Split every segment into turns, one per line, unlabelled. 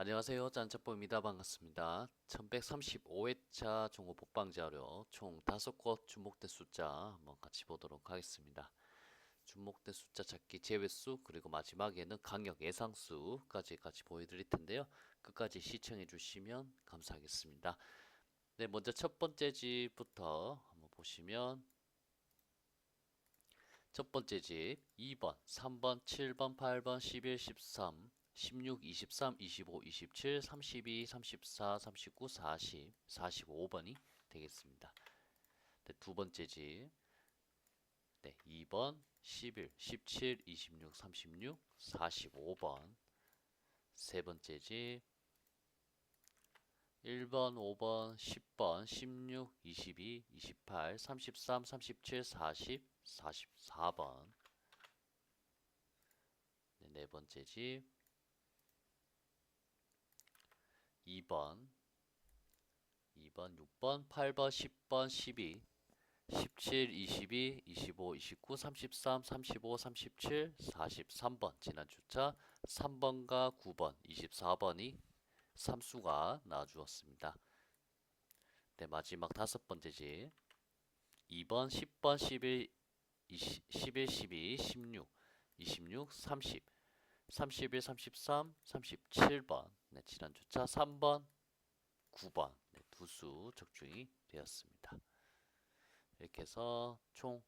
안녕하세요. 짠짜뽀입니다. 반갑습니다. 1135회차 종호 복방 자료 총 5곳 주목대 숫자 한번 같이 보도록 하겠습니다. 주목대 숫자 찾기 제외수 그리고 마지막에는 강력 예상수까지 같이 보여드릴 텐데요. 끝까지 시청해 주시면 감사하겠습니다. 네, 먼저 첫 번째 집부터 한번 보시면 첫 번째 집 2번, 3번, 7번, 8번, 11, 13, 16, 23, 25, 27, 32, 34, 39, 40, 45번이 되겠습니다. 네, 두 번째 집 네, 2번, 11, 17, 26, 36, 45번. 세 번째 집 1번, 5번, 10번, 16, 22, 28, 33, 37, 40, 44번. 네, 네 번째 집 2번 2번, 6번, 8번, 10번, 12, 17, 22, 25, 29, 33, 35, 37, 43번. 지난 주차 3번과 9번, 24번이 삼수가 나와주었습니다. 네, 마지막 다섯 번째 집 2번, 10번, 11, 20, 11, 12, 16, 26, 30, 31, 33, 37번 네, 지난 주차 3번, 9번 네, 두수 적중이 되었습니다. 이렇게 해서 총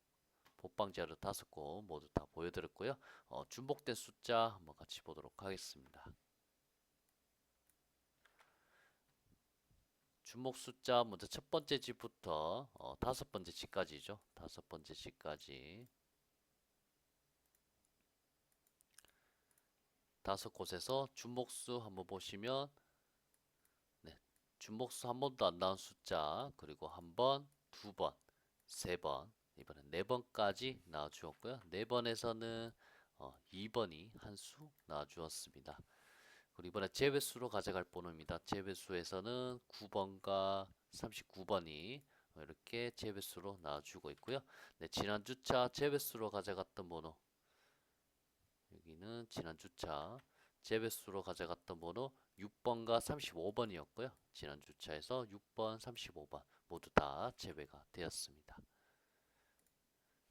복방 자료 다섯 곳 모두 다 보여드렸고요. 어, 중복된 숫자 한번 같이 보도록 하겠습니다. 주목 숫자 먼저 첫 번째 집부터 어, 다섯 번째 집까지죠. 다섯 번째 집까지 다섯 곳에서 주목수 한번 보시면 네, 주목수 한 번도 안 나온 숫자 그리고 한 번, 두 번, 세 번, 이번엔 네 번까지 나와주었고요. 네 번에서는 어, 2번이 한 수 나와주었습니다. 그리고 이번에 제외수로 가져갈 번호입니다. 제외수에서는 9번과 39번이 이렇게 제외수로 나와주고 있고요. 네, 지난 주차 제외수로 가져갔던 번호 여기는 지난 주차 제외수로 가져갔던 번호 6번과 35번이었고요. 지난 주차에서 6번, 35번 모두 다 제외가 되었습니다.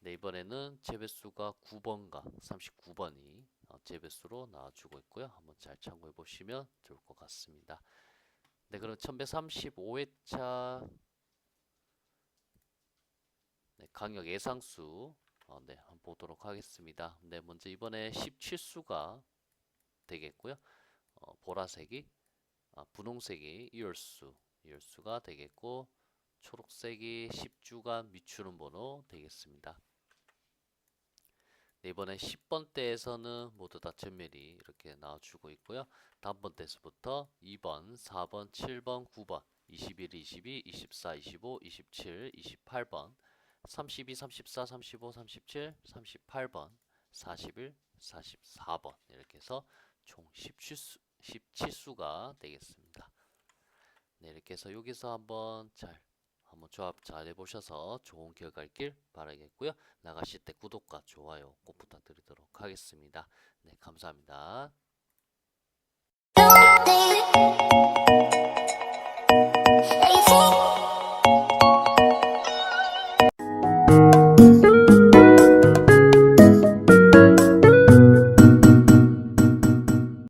네, 이번에는 제배수가 9번과 39번이 어, 제배수로 나와주고 있고요. 한번 잘 참고해 보시면 좋을 것 같습니다. 네, 그럼 1135회차 네, 강력 예상수 어, 네, 한번 보도록 하겠습니다. 네, 먼저 이번에 17수가 되겠고요. 어, 보라색이 아, 분홍색이 이열수 이열수가 되겠고 초록색이 10주간 미추는 번호 되겠습니다. 네, 이번에 10번 대에서는 모두 다 전멸이 이렇게 나와주고 있고요. 다음 번 대에서부터 2번, 4번, 7번, 9번, 21, 22, 24, 25, 27, 28번, 32, 34, 35, 37, 38번, 41, 44번 이렇게 해서 총 17수, 17수가 되겠습니다. 네, 이렇게 해서 여기서 한번 잘 한번 조합 잘 해보셔서 좋은 결과 있길 바라겠고요. 나가실 때 구독과 좋아요 꼭 부탁드리도록 하겠습니다. 네, 감사합니다.